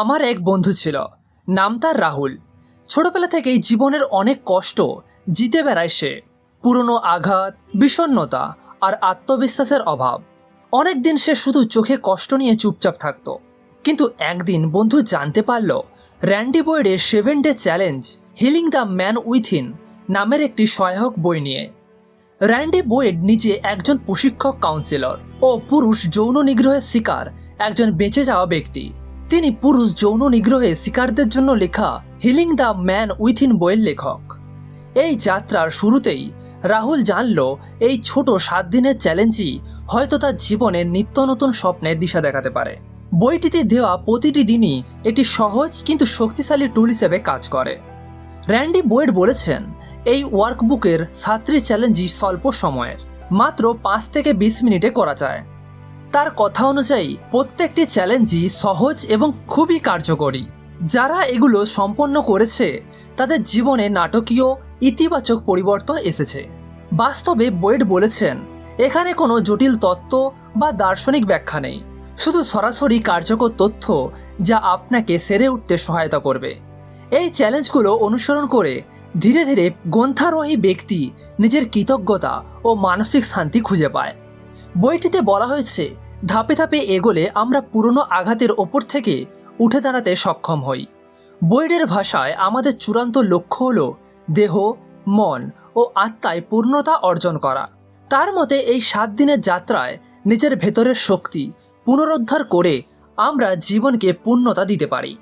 আমার এক বন্ধু ছিল, নাম তার রাহুল। ছোটবেলা থেকেই জীবনের অনেক কষ্ট জিতে বেড়ায় সে। পুরনো আঘাত, বিষণ্ণতা আর আত্মবিশ্বাসের অভাব। অনেক দিন সে শুধু চোখে কষ্ট নিয়ে চুপচাপ থাকত। কিন্তু একদিন বন্ধু জানতে পারল, Randy বয়েডের seven day challenge, healing the man within নামের একটি সহায়ক বই নিয়ে। র্যান্ডি বোয়েড নিজে একজন প্রশিক্ষক কাউন্সিলর ও পুরুষ যৌন নিগ্রহের শিকার একজন বেঁচে যাওয়া ব্যক্তি। তিনি পুরুষ যৌন নিগ্রহে শিকারদের জন্য লেখা হিলিং দ্য ম্যান উইথিন বইয়ের লেখক। এই যাত্রার শুরুতেই রাহুল জানল, এই ছোট সাত দিনের চ্যালেঞ্জই হয়তো তার জীবনে নিত্য নতুন স্বপ্নের দিশা দেখাতে পারে। বইটিতে দেওয়া প্রতিটি দিনই এটি সহজ কিন্তু শক্তিশালী টুল হিসেবে কাজ করে। র্যান্ডি বোয়েড বলেছেন, এই ওয়ার্কবুকের সাতটি চ্যালেঞ্জই স্বল্প সময়ের, মাত্র পাঁচ থেকে বিশ মিনিটে করা যায়। তার কথা অনুযায়ী, প্রত্যেকটি চ্যালেঞ্জই সহজ এবং খুবই কার্যকরী। যারা এগুলো সম্পন্ন করেছে, তাদের জীবনে নাটকীয়, ইতিবাচক পরিবর্তন এসেছে। বাস্তবে বোয়েড বলেছেন, এখানে কোনো জটিল তত্ত্ব বা দার্শনিক ব্যাখ্যা নেই। শুধু সরাসরি কার্যকর তথ্য যা আপনাকে সেরে উঠতে সহায়তা করবে। এই চ্যালেঞ্জগুলো অনুসরণ করে ধীরে ধীরে গ্রন্থারোহী ব্যক্তি নিজের কৃতজ্ঞতা ও মানসিক শান্তি খুঁজে পায়। বইটিতে বলা হয়েছে ধাপে ধাপে এগোলে আমরা পুরনো আঘাতের ওপর থেকে উঠে দাঁড়াতে সক্ষম হই। বইডের ভাষায় আমাদের চূড়ান্ত লক্ষ্য হল দেহ, মন ও আত্মায় পূর্ণতা অর্জন করা। তার মতে এই সাত দিনের যাত্রায় নিজের ভেতরের শক্তি পুনরুদ্ধার করে আমরা জীবনকে পূর্ণতা দিতে পারি।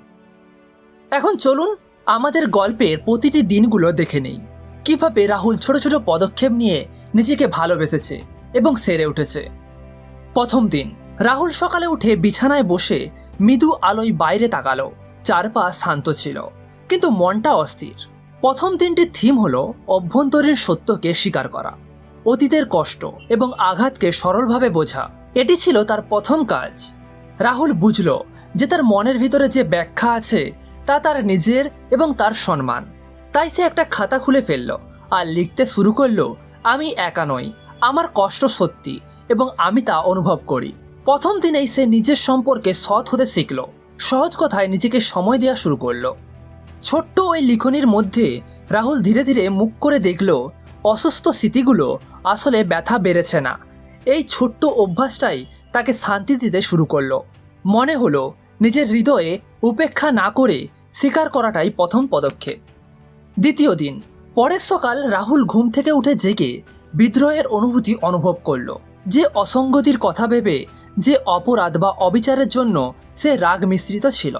এখন চলুন আমাদের গল্পের প্রতিটি দিনগুলো দেখে নেই। কীভাবে রাহুল ছোট ছোট পদক্ষেপ নিয়ে নিজেকে ভালোবেসেছে এবং সেরে উঠেছে। প্রথম দিন, রাহুল সকালে উঠে বিছানায় বসে মৃদু আলোয় বাইরে তাকালো। চারপাশ শান্ত ছিল, কিন্তু মনটা অস্থির। প্রথম দিনটির থিম হলো অভ্যন্তরীণ সত্যকে স্বীকার করা, অতীতের কষ্ট এবং আঘাতকে সরলভাবে বোঝা। এটি ছিল তার প্রথম কাজ। রাহুল বুঝল যে তার মনের ভিতরে যে ব্যাখ্যা আছে, তা তার নিজের এবং তার সম্মান। তাই সে একটা খাতা খুলে ফেলল আর লিখতে শুরু করল, আমি একা নই, আমার কষ্ট সত্যি এবং আমি তা অনুভব করি। প্রথম দিনেই সে নিজের সম্পর্কে সৎ হতে শিখল। সহজ কথায় নিজেকে সময় দেওয়া শুরু করল। ছোট্ট ওই লিখনির মধ্যে রাহুল ধীরে ধীরে মুখ করে দেখল, অসুস্থ স্মৃতিগুলো আসলে ব্যথা বেড়েছে না। এই ছোট্ট অভ্যাসটাই তাকে শান্তি দিতে শুরু করল। মনে হলো নিজের হৃদয়ে উপেক্ষা না করে স্বীকার করাটাই প্রথম পদক্ষেপ। দ্বিতীয় দিন, পরের সকাল রাহুল ঘুম থেকে উঠে জেগে বিদ্রোহের অনুভূতি অনুভব করল। যে অসঙ্গতির কথা ভেবে যে অপরাধ বা অবিচারের জন্য সে রাগ মিশ্রিত ছিল।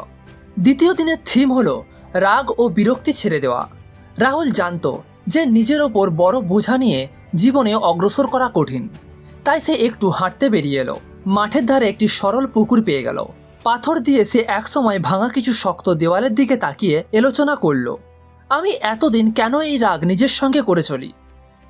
দ্বিতীয় দিনের থিম হল রাগ ও বিরক্তি ছেড়ে দেওয়া। রাহুল জানত যে নিজের ওপর বড় বোঝা নিয়ে জীবনে অগ্রসর করা কঠিন। তাই সে একটু হাঁটতে বেরিয়ে এলো। মাঠের ধারে একটি সরল পুকুর পেয়ে গেল। পাথর দিয়ে সে একসময় ভাঙা কিছু শক্ত দেওয়ালের দিকে তাকিয়ে এলোচনা করল, আমি এতদিন কেন এই রাগ নিজের সঙ্গে করে চলি?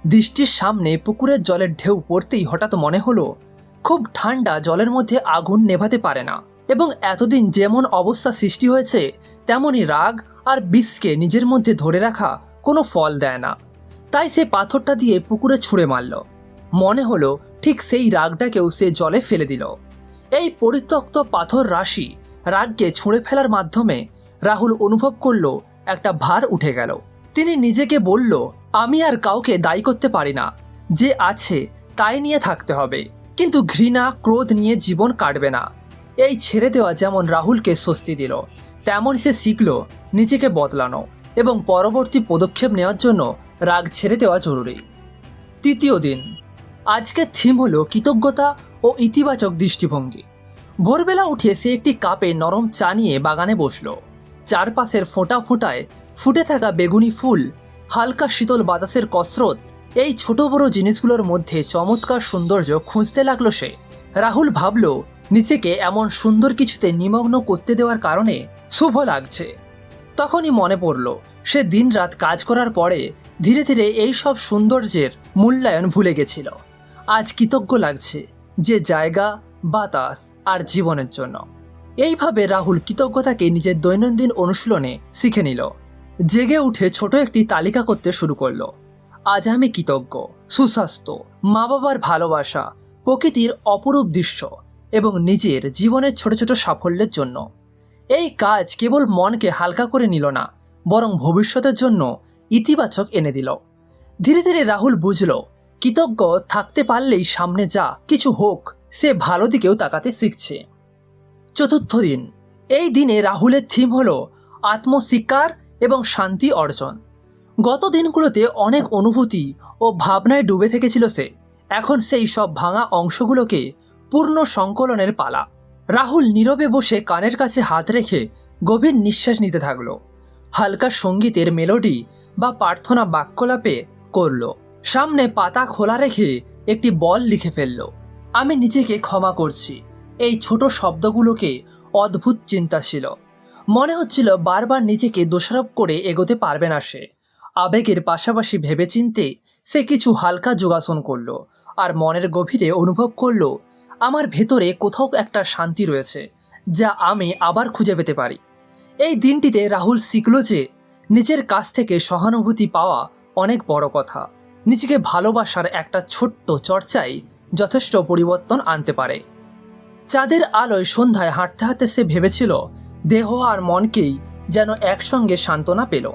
দৃষ্টির সামনে পুকুরের জলের ঢেউ পড়তেই হঠাৎ মনে হলো, খুব ঠান্ডা জলের মধ্যে আগুন নেভাতে পারে না। এবং এতদিন যেমন অবস্থা সৃষ্টি হয়েছে, তেমনই রাগ আর বিষকে নিজের মধ্যে ধরে রাখা কোনো ফল দেয় না। তাই সে পাথরটা দিয়ে পুকুরে ছুঁড়ে মারল। মনে হলো ঠিক সেই রাগটাকেও সে জলে ফেলে দিল। এই পরিত্যক্ত পাথর রাশি রাগকে ছুঁড়ে ফেলার মাধ্যমে রাহুল অনুভব করল, একটা ভার উঠে গেল। তিনি নিজেকে বলল আমি আর কাউকে দায়ী করতে পারি না। যে আছে, তাই নিয়ে থাকতে হবে। কিন্তু ঘৃণা, ক্রোধ নিয়ে জীবন কাটবে না। এই ছেড়ে দেওয়া যেমন রাহুলকে স্বস্তি দিল তেমন সে শিখল নিজেকে বদলানো এবং পরবর্তী পদক্ষেপ নেওয়ার জন্য রাগ ছেড়ে দেওয়া জরুরি। তৃতীয় দিন আজকের থিম হলো কৃতজ্ঞতা ও ইতিবাচক দৃষ্টিভঙ্গি। ভোরবেলা উঠে সে একটি কাপে নরম চা নিয়ে বাগানে বসল। চারপাশের ফোঁটা ফোঁটায় ফুটে থাকা বেগুনি ফুল হালকা শীতল বাতাসের কসরত। এই ছোট বড় জিনিসগুলোর মধ্যে চমৎকার সৌন্দর্য খুঁজতে লাগল সে। রাহুল ভাবল, নিজেকে এমন সুন্দর কিছুতে নিমগ্ন করতে দেওয়ার কারণে শুভ লাগছে। তখনই মনে পড়ল, সে দিনরাত কাজ করার পরে ধীরে ধীরে এই সব সৌন্দর্যের মূল্যায়ন ভুলে গেছিল। আজ কৃতজ্ঞ লাগছে যে জায়গা, বাতাস আর জীবনের জন্য। এইভাবে রাহুল কৃতজ্ঞতাকে নিজের দৈনন্দিন অনুশীলনে শিখে নিল। জেগে উঠে ছোট একটি তালিকা করতে শুরু করল। আজ আমি কৃতজ্ঞ, সুস্বাস্থ্য মা বাবার ভালোবাসা, প্রকৃতির অপরূপ দৃশ্য এবং নিজের জীবনের ছোট ছোট সাফল্যের জন্য। এই কাজ কেবল মনকে হালকা করে নিল না, বরং ভবিষ্যতের জন্য ইতিবাচক এনে দিল। ধীরে ধীরে রাহুল বুঝল, কৃতজ্ঞ থাকতে পারলেই সামনে যা কিছু হোক, সে ভালো দিকেও তাকাতে শিখছে। চতুর্থ দিন, এই দিনে রাহুলের থিম হল আত্মস্বীকার এবং শান্তি অর্জন। গত দিনগুলোতে অনেক অনুভূতি ও ভাবনায় ডুবে থেকেছিল সে। এখন সেই সব ভাঙা অংশগুলোকে পূর্ণ সংকলনের পালা। রাহুল নীরবে বসে কানের কাছে হাত রেখে গভীর নিঃশ্বাস নিতে থাকল। হালকা সঙ্গীতের মেলোডি বা প্রার্থনা বাক্যলাপে করল। সামনে পাতা খোলা রেখে একটি বল লিখে ফেলল, আমি নিজেকে ক্ষমা করছি। এই ছোট শব্দগুলোকে অদ্ভুত চিন্তা ছিল। মনে হচ্ছিল বারবার নিজেকে দোষারোপ করে এগোতে পারবে না সে। আবেগের পাশাপাশি ভেবেচিন্তে সে কিছু হালকা যোগাসন করল আর মনের গভীরে অনুভব করল, আমার ভেতরে কোথাও একটা শান্তি রয়েছে, যা আমি আবার খুঁজে পেতে পারি। এই দিনটিতে রাহুল শিখল যে, নিজের কাছ থেকে সহানুভূতি পাওয়া অনেক বড় কথা। নিজেকে ভালোবাসার একটা ছোট্ট চর্চাই যথেষ্ট পরিবর্তন আনতে পারে। চাঁদের আলোয় সন্ধ্যায় হাঁটতে হাঁটতে সে ভেবেছিল দেহ আর মনকেই যেন একসঙ্গে সান্ত্বনা পেল।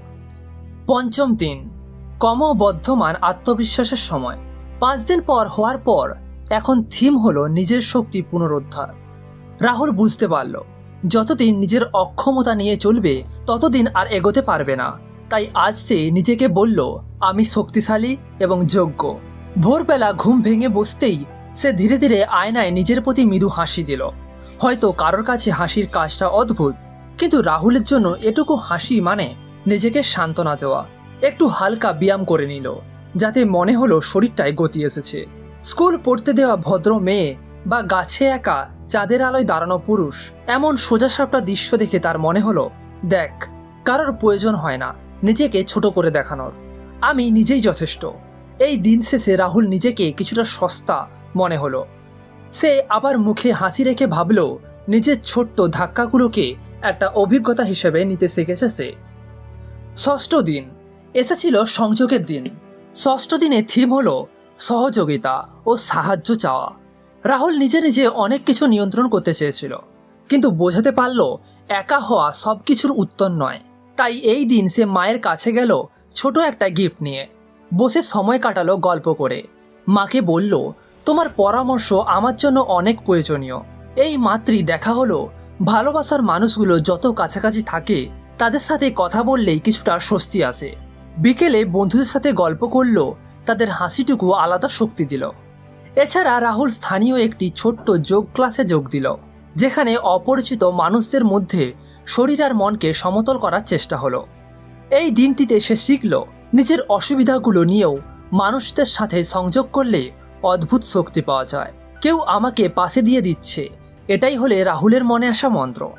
পঞ্চম দিন, ক্রমবর্ধমান আত্মবিশ্বাসের সময়। পাঁচ দিন পর হওয়ার পর এখন থিম হলো নিজের শক্তি পুনরুদ্ধার। রাহুল বুঝতে পারল, যতদিন নিজের অক্ষমতা নিয়ে চলবে, ততদিন আর এগোতে পারবে না। তাই আজ সে নিজেকে বলল, আমি শক্তিশালী এবং যোগ্য। ভোরবেলা ঘুম ভেঙে বসতেই সে ধীরে ধীরে আয়নায় নিজের প্রতি মৃদু হাসি দিল। হয়তো কারোর কাছে হাসির কাজটা অদ্ভুত, কিন্তু রাহুলের জন্য এটুকু হাসি মানে নিজেকে সান্ত্বনা দেওয়া। একটু হালকা ব্যায়াম করে নিল, যাতে মনে হলো শরীরটায় গতি এসেছে। স্কুল পড়তে দেওয়া ভদ্র মেয়ে বা গাছে একা চাঁদের আলোয় দাঁড়ানো পুরুষ, এমন সোজাসাপটা দৃশ্য দেখে তার মনে হলো, দেখ, কারোর প্রয়োজন হয় না, নিজেকে ছোট করে দেখানোর। আমি নিজেই যথেষ্ট। এই দিন শেষে রাহুল নিজেকে কিছুটা সস্তা মনে হলো। সে আবার মুখে হাসি রেখে ভাবল, নিজের ছোট্ট ধাক্কাগুলোকে একটা অভিজ্ঞতা হিসেবে নিতে শিখেছে সে। ষষ্ঠ দিন, এসেছিল সংযোগের দিন। ষষ্ঠ দিনে থিম হলো সহযোগিতা ও সাহায্য চাওয়া। রাহুল নিজে নিজে অনেক কিছু নিয়ন্ত্রণ করতে চেয়েছিল, কিন্তু বোঝাতে পারল একা হওয়া সব কিছুর উত্তর নয়। তাই এই দিন সে মায়ের কাছে গেল ছোট একটা গিফট নিয়ে। বসে সময় কাটালো গল্প করে। মাকে বলল তোমার পরামর্শ আমার জন্য অনেক প্রয়োজনীয়। এই মাত্রই দেখা হলো, ভালোবাসার মানুষগুলো যত কাছাকাছি থাকে, তাদের সাথে কথা বললেই কিছুটা স্বস্তি আসে বিকেলে বন্ধুদের সাথে গল্প করল, তাদের হাসিটুকু আলাদা শক্তি দিল। এছাড়া রাহুল স্থানীয় একটি ছোট্ট যোগ ক্লাসে যোগ দিল, যেখানে অপরিচিত মানুষদের মধ্যে শরীর আর মনকে সমতল করার চেষ্টা হলো। এই দিনটিতে সে শিখল, নিজের অসুবিধাগুলো নিয়েও মানুষদের সাথে সংযোগ করলে অদ্ভুত শক্তি পাওয়া যায়। কেউ আমাকে পাশে দিয়ে দিচ্ছে। এটাই হলে রাহুলের মনে আসা মন্ত্র।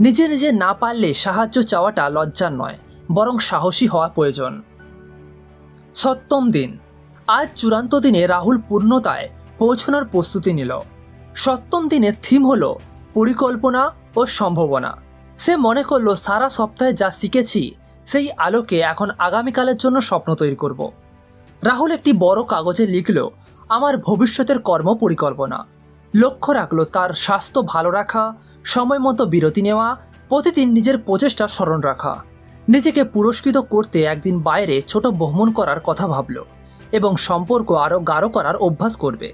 নিজে নিজে না পারলে সাহায্য চাওয়াটা লজ্জার নয়, বরং সাহসী হওয়া প্রয়োজন। সপ্তম দিন। আজ চূড়ান্ত দিনে রাহুল পূর্ণতায় পৌঁছানোর প্রস্তুতি নিল। সপ্তম দিনের থিম হল পরিকল্পনা ও সম্ভাবনা। সে মনে করল, সারা সপ্তাহে যা শিখেছি, সেই আলোকে এখন আগামীকালের জন্য স্বপ্ন তৈরি করব। রাহুল একটি বড় কাগজে লিখল আমার ভবিষ্যতের কর্ম পরিকল্পনা। লক্ষ্য রাখল তার স্বাস্থ্য ভালো রাখা, সময় মতো বিরতি নেওয়া, প্রতিদিন নিজের প্রচেষ্টা স্মরণ রাখা। নিজেকে পুরস্কৃত করতে একদিন বাইরে ছোট ভ্রমণ করার কথা ভাবল এবং সম্পর্ক আরও গাঢ় করার অভ্যাস করবে।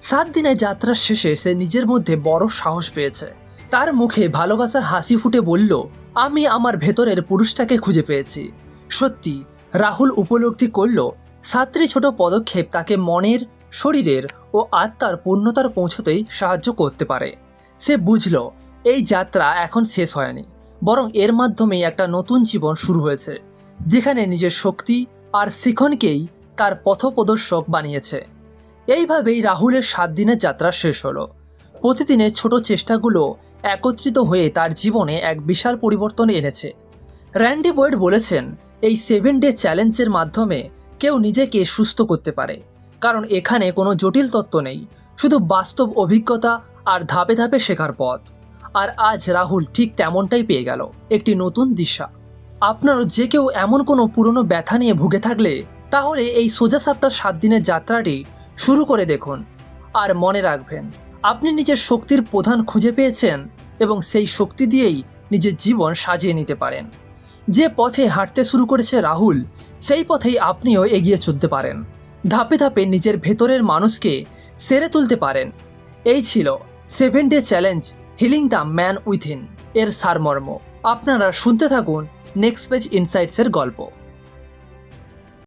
সাত দিনের যাত্রার শেষে সে নিজের মধ্যে বড় সাহস পেয়েছে। তার মুখে ভালোবাসার হাসি ফুটে বলল, আমি আমার ভেতরের পুরুষটাকে খুঁজে পেয়েছি। সত্যি, রাহুল উপলব্ধি করল, সাতটি ছোট পদক্ষেপ তাকে মনের শরীরের ও আত্মার পূর্ণতার পৌঁছতেই সাহায্য করতে পারে। সে বুঝল, এই যাত্রা এখন শেষ হয়নি, বরং এর মাধ্যমেই একটা নতুন জীবন শুরু হয়েছে, যেখানে নিজের শক্তি আর শিখনকেই তার পথপ্রদর্শক বানিয়েছে। এইভাবেই রাহুলের সাত দিনের যাত্রা শেষ হলো। প্রতিদিনের ছোট চেষ্টাগুলো একত্রিত হয়ে তার জীবনে এক বিশাল পরিবর্তন এনেছে। র্যান্ডি বয়েড বলেছেন, এই সেভেন ডে চ্যালেঞ্জের মাধ্যমে কেউ নিজেকে সুস্থ করতে পারে। কারণ এখানে কোনো জটিল তত্ত্ব নেই, শুধু বাস্তব অভিজ্ঞতা আর ধাপে ধাপে শেখার পথ। আর আজ রাহুল ঠিক তেমনটাই পেয়ে গেল, একটি নতুন দিশা। আপনারও যে কেউ এমন কোনো পুরনো ব্যথা নিয়ে ভুগে থাকলে, তাহলে এই সোজা সাপটার সাত দিনের যাত্রাটি শুরু করে দেখুন। আর মনে রাখবেন, আপনি নিজের শক্তির প্রধান খুঁজে পেয়েছেন এবং সেই শক্তি দিয়েই নিজের জীবন সাজিয়ে নিতে পারেন। যে পথে হাঁটতে শুরু করেছে রাহুল, সেই পথেই আপনিও এগিয়ে চলতে পারেন। ধাপে ধাপে নিজের ভেতরের মানুষকে সেরে তুলতে পারেন। এই ছিল seven day challenge healing the man within এর সারমর্ম। আপনারা শুনতে থাকুন নেক্সট পেজ ইনসাইটসের গল্প।